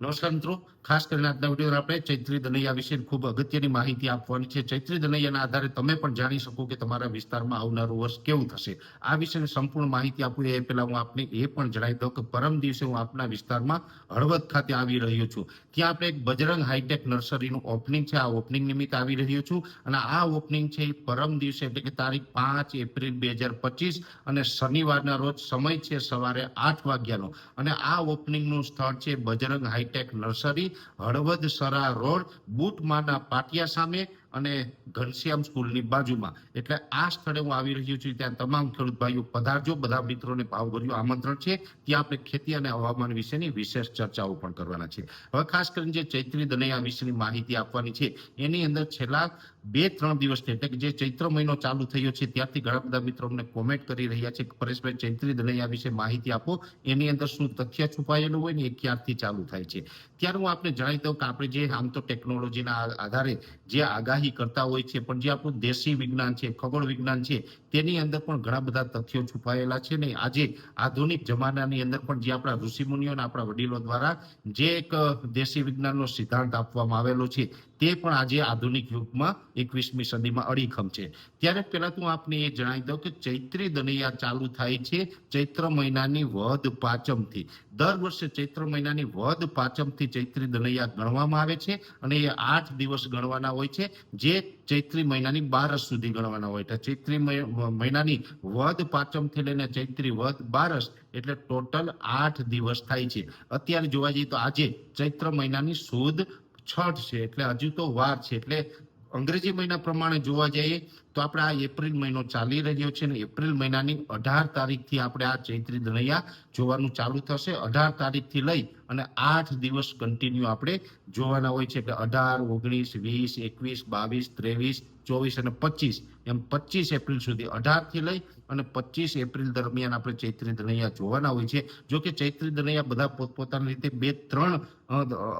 નમસ્કાર મિત્રો ખાસ કરીને આજના વીડિયો આપણે ચૈત્રી દનૈયા વિશે ખૂબ અગત્યની માહિતી આપવાની છે. ચૈત્રી દનૈયાના આધારે તમે પણ જાણી શકો કે તમારા વિસ્તારમાં આવનારું વર્ષ કેવું થશે. આ વિશેની સંપૂર્ણ માહિતી આપું એ પહેલા હું આપને એ પણ જણાવી દઉં કે પરમ દિવસે હું આપના વિસ્તારમાં હળવદ ખાતે આવી રહ્યો છું. ત્યાં આપણે એક બજરંગ હાઈટેક નર્સરીનું ઓપનિંગ છે. આ ઓપનિંગ નિમિત્તે આવી રહ્યો છું અને આ ઓપનિંગ છે એ પરમ દિવસે એટલે કે તારીખ પાંચ એપ્રિલ બે હજાર પચીસ અને શનિવારના રોજ સમય છે સવારે આઠ વાગ્યાનો. અને આ ઓપનિંગનું સ્થળ છે Bajrang hitech nursery. Halvad Sara road બુટમાના પાટિયા સામે અને ઘનશ્યામ સ્કૂલની બાજુમાં. એટલે આ સ્થળે હું આવી રહ્યો છું. ત્યાં તમામ ખેડૂત ભાઈઓ પધારજો. બધા મિત્રોને ભાવભર્યું આમંત્રણ છે. ત્યાં આપણે ખેતી અને હવામાન વિશેની વિશેષ ચર્ચાઓ પણ કરવાના છે. હવે ખાસ કરીને જે ચૈત્રી દનૈયા વિશેની માહિતી આપવાની છે, એની અંદર છેલ્લા બે ત્રણ દિવસથી, એટલે કે જે ચૈત્ર મહિનો ચાલુ થયો છે, ત્યારથી ઘણા બધા મિત્રો અમને કોમેન્ટ કરી રહ્યા છે પરેશભાઈ, ચૈત્રી દનૈયા વિશે માહિતી આપો. એની અંદર શું તથ્ય છુપાયેલું હોય ને એ ક્યારથી ચાલુ થાય છે? ત્યારે હું આપને જણાવી દઉં કે આપણે જે આમ તો ટેકનોલોજીના આધારે જે આગાહી કરતા હોય છે, પણ જે આપણું દેશી વિજ્ઞાન છે, ખગોળ વિજ્ઞાન છે, તેની અંદર પણ ઘણા બધા તથ્યો છુપાયેલા છે ને આજે આધુનિક જમાનાની અંદર પણ જે આપણા ઋષિમુનિઓ અને આપણા વડીલો દ્વારા જે એક દેશી વિજ્ઞાનનો સિદ્ધાંત આપવામાં આવેલો છે તે પણ આજે આધુનિક યુગમાં એકવીસમી સદીમાં અડીખમ છે. ત્યારે પહેલા તો આપને એ જણાવી દઉં કે ચૈત્રી દનૈયા ચાલુ થાય છે, ચૈત્ર મહિનાની વધ પાંચમથી. દર વર્ષે ચૈત્ર મહિનાની વધ પાંચમથી ચૈત્રી દનૈયા ગણવામાં આવે છે અને એ આઠ દિવસ ગણવાના હોય છે, જે ચૈત્રી મહિનાની બારસ સુધી ગણવાના હોય. છે ચૈત્રી મહિ- મહિનાની વધ પાંચમથી લઈને ચૈત્રી વધ બારસ એટલે ટોટલ આઠ દિવસ થાય છે. અત્યારે જોવા જઈએ તો આજે ચૈત્ર મહિનાની સુદ છઠ છે એટલે હજુ તો વાર છે. એટલે અંગ્રેજી મહિના પ્રમાણે જોવા જઈએ તો આપણે આ એપ્રિલ મહિનો ચાલી રહ્યો છે ને એપ્રિલ મહિનાની અઢાર તારીખથી આપણે આ ચૈત્રી દનૈયા જોવાનું ચાલુ થશે. અઢાર તારીખથી લઈ અને આઠ દિવસ કન્ટિન્યુ આપણે જોવાના હોય છે. એટલે અઢાર, ઓગણીસ, વીસ, એકવીસ, બાવીસ, ત્રેવીસ, ચોવીસ અને પચીસ. એમ પચીસ એપ્રિલ સુધી અઢારથી લઈ અને પચીસ એપ્રિલ દરમિયાન આપણે ચૈત્રી દનૈયા જોવાના હોય છે. જો કે ચૈત્રી દનૈયા બધા પોતપોતાની રીતે બે ત્રણ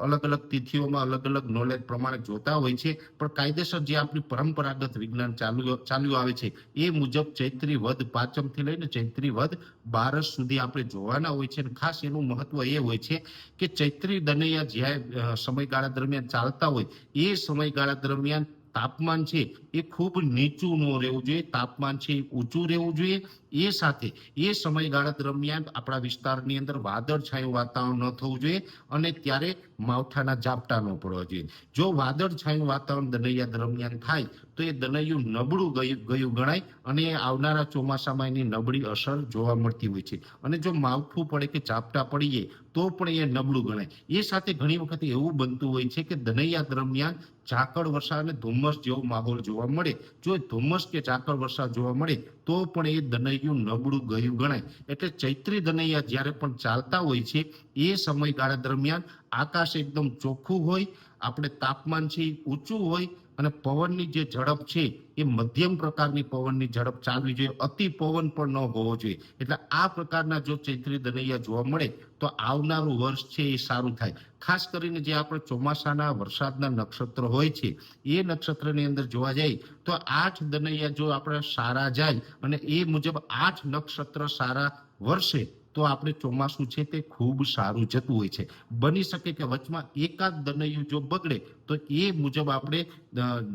અલગ અલગ તિથિઓમાં અલગ અલગ નોલેજ પ્રમાણે જોતા હોય છે. પણ કાયદેસર જે આપણી પરંપરાગત વિજ્ઞાન ચાલુ ચાલ્યું આવે છે, એ મુજબ ચૈત્રી વધ પાંચમથી લઈને ચૈત્રી વધ બારસ સુધી આપણે જોવાના હોય છે. અને ખાસ એનું મહત્વ એ હોય છે કે ચૈત્રી દનૈયા જ્યારે સમયગાળા દરમિયાન ચાલતા હોય, એ સમયગાળા દરમિયાન તાપમાન છે એ ખૂબ નીચું ન રહેવું જોઈએ. તાપમાન છે ઊંચું રહેવું જોઈએ. એ સાથે, એ સમયગાળા દરમિયાન આપણા વિસ્તારની અંદર વાદળછાયું વાતાવરણ ન થવું જોઈએ અને ત્યારે માવઠાના ઝાપટા ન પડવા જોઈએ. જો વાદળછાયું વાતાવરણ દનૈયા દરમિયાન થાય, તો એ દનૈયું નબળું ગયું ગયું ગણાય અને આવનારા ચોમાસામાં એની નબળી અસર જોવા મળતી હોય છે. અને જો માવઠું પડે કે ઝાપટા પડીએ, તો પણ એ નબળું ગણાય. એ સાથે ઘણી વખત એવું બનતું હોય છે કે દનૈયા દરમિયાન ઝાકળ વરસાદ અને ધુમ્મસ જેવો માહોલ જોવા મળે. જો ધુમ્મસ કે ઝાકળ વર્ષા જોવા મળે, તો પણ એ દનૈયું નબળું ગયું ગણાય. એટલે ચૈત્રી દનૈયા જ્યારે પણ ચાલતા હોય છે, એ સમયગાળા દરમિયાન આકાશ એકદમ ચોખ્ખું હોય આપણે તાપમાન છે એ ઊંચું હોય અને પવનની જે ઝડપ છે એ મધ્યમ પ્રકારની પવનની ઝડપ ચાલવી જોઈએ. અતિ પવન પણ ન હોવો જોઈએ. એટલે આ પ્રકારના જો ચૈત્રી દનૈયા જોવા મળે તો આવનારું વર્ષ છે એ સારું થાય. ખાસ કરીને જે આપણે ચોમાસાના વરસાદના નક્ષત્ર હોય છે, એ નક્ષત્રની અંદર જોવા જાય તો આઠ દનૈયા જો આપણે સારા જાય અને એ મુજબ આઠ નક્ષત્ર સારા વર્ષે તો આપણે ચોમાસું છે તે ખૂબ સારું જતું હોય છે. બની શકે કે વચમાં એકાદ દનૈયું જો બગડે, તો એ મુજબ આપણે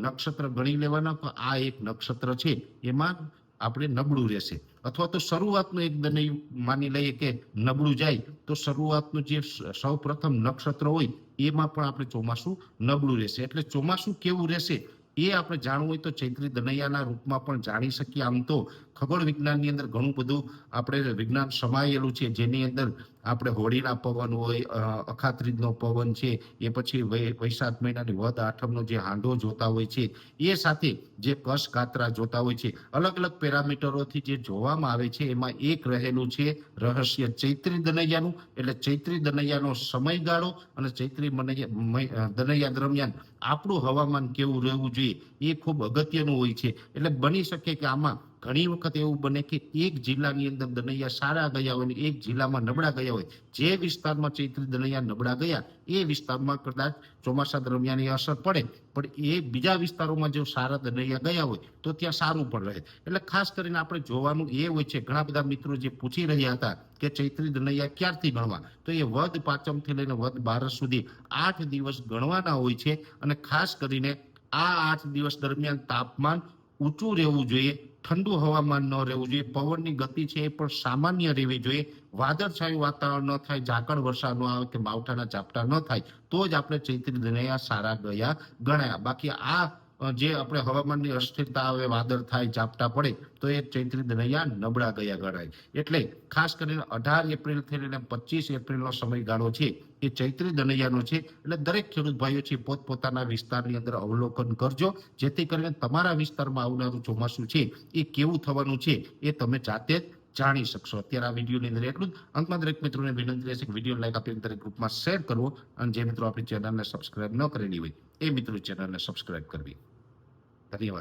નક્ષત્ર ગણી લેવાના તો આ એક નક્ષત્ર છે, એમાં આપણે નબળું રહેશે. અથવા તો શરૂઆતનું એક દનૈયું માની લઈએ કે નબળું જાય, તો શરૂઆતનું જે સૌ પ્રથમ નક્ષત્ર હોય, એમાં પણ આપણે ચોમાસું નબળું રહેશે. એટલે ચોમાસું કેવું રહેશે? એ આપણે જાણવું હોય તો ચૈત્રી દનૈયાના રૂપમાં પણ જાણી શકીએ. આમ તો ખગોળ વિજ્ઞાનની અંદર ઘણું બધું આપણે વિજ્ઞાન સમાયેલું છે. જેની અંદર આપણે હોળીના પવન હોય અખાત્રીજનો પવન છે, એ પછી વૈશાખ મહિનાની વદ આઠમનો જે હાંડો જોતા હોય છે, એ સાથે જે કશ કાતરા જોતા હોય છે, અલગ અલગ પેરામીટરોથી જે જોવામાં આવે છે, એમાં એક રહેલું છે રહસ્ય ચૈત્રી દનૈયાનું. એટલે ચૈત્રી દનૈયાનો સમયગાળો અને ચૈત્રી દનૈયા દરમિયાન આપણું હવામાન કેવું રહેવું જોઈએ એ ખૂબ અગત્યનું હોય છે. એટલે બની શકે કે આમાં ઘણી વખત એવું બને કે એક જિલ્લાની અંદર દનૈયા સારા ગયા હોય એક જિલ્લામાં નબળા ગયા હોય. જે વિસ્તારમાં ચૈત્રી દનૈયા નબળા ગયા એ વિસ્તારમાં કદાચ ચોમાસા દરમિયાન એ અસર પડે, પણ એ બીજા વિસ્તારોમાં જો સારા દરિયા ગયા હોય, તો ત્યાં સારું પણ રહે. એટલે ખાસ કરીને આપણે જોવાનું એ હોય છે, ઘણા બધા મિત્રો જે પૂછી રહ્યા હતા કે ચૈત્રી દનૈયા ક્યારથી ગણવા તો એ વદ પાંચમથી લઈને વદ બારસ સુધી આઠ દિવસ ગણવાના હોય છે અને ખાસ કરીને આ આઠ દિવસ દરમિયાન તાપમાન ઊંચું રહેવું જોઈએ ઠંડુ હવામાન ન રહેવું જોઈએ, પવનની ગતિ છે એ પણ સામાન્ય રહેવી જોઈએ. વાદળછાયું વાતાવરણ ન થાય, ઝાકળ વરસાદ ન આવે કે માવઠાના ઝાપટા ન થાય, તો જ આપણે ચૈત્રી દનૈયા સારા ગયા ગણાયા. બાકી આ જે આપણે હવામાનની અસ્થિરતા આવે, વાદળ થાય ચાપટા પડે, તો એ ચૈત્રી દનૈયા નબળા ગયા ગણાય. એટલે ખાસ કરીને અઢાર એપ્રિલથી લઈને પચીસ એપ્રિલનો સમયગાળો છે, એ ચૈત્રી દનૈયાનો છે. એટલે દરેક ખેડૂત ભાઈઓ છે, પોતપોતાના વિસ્તારની અંદર અવલોકન કરજો. જેથી કરીને તમારા વિસ્તારમાં આવનારું ચોમાસું છે, એ કેવું થવાનું છે, એ તમે જાતે જ જાણી શકશો. અત્યારે આ વિડીયોની અંદર એટલું જ. અંતમાં દરેક મિત્રોને વિનંતી રહેશે વીડિયો લાઈક આપી દરેક ગ્રુપમાં શેર કરવો અને જે મિત્રો આપણી ચેનલને સબસ્ક્રાઇબ ન કરેલી હોય, એ મિત્રો ચેનલને સબસ્ક્રાઇબ કરવી. 他另外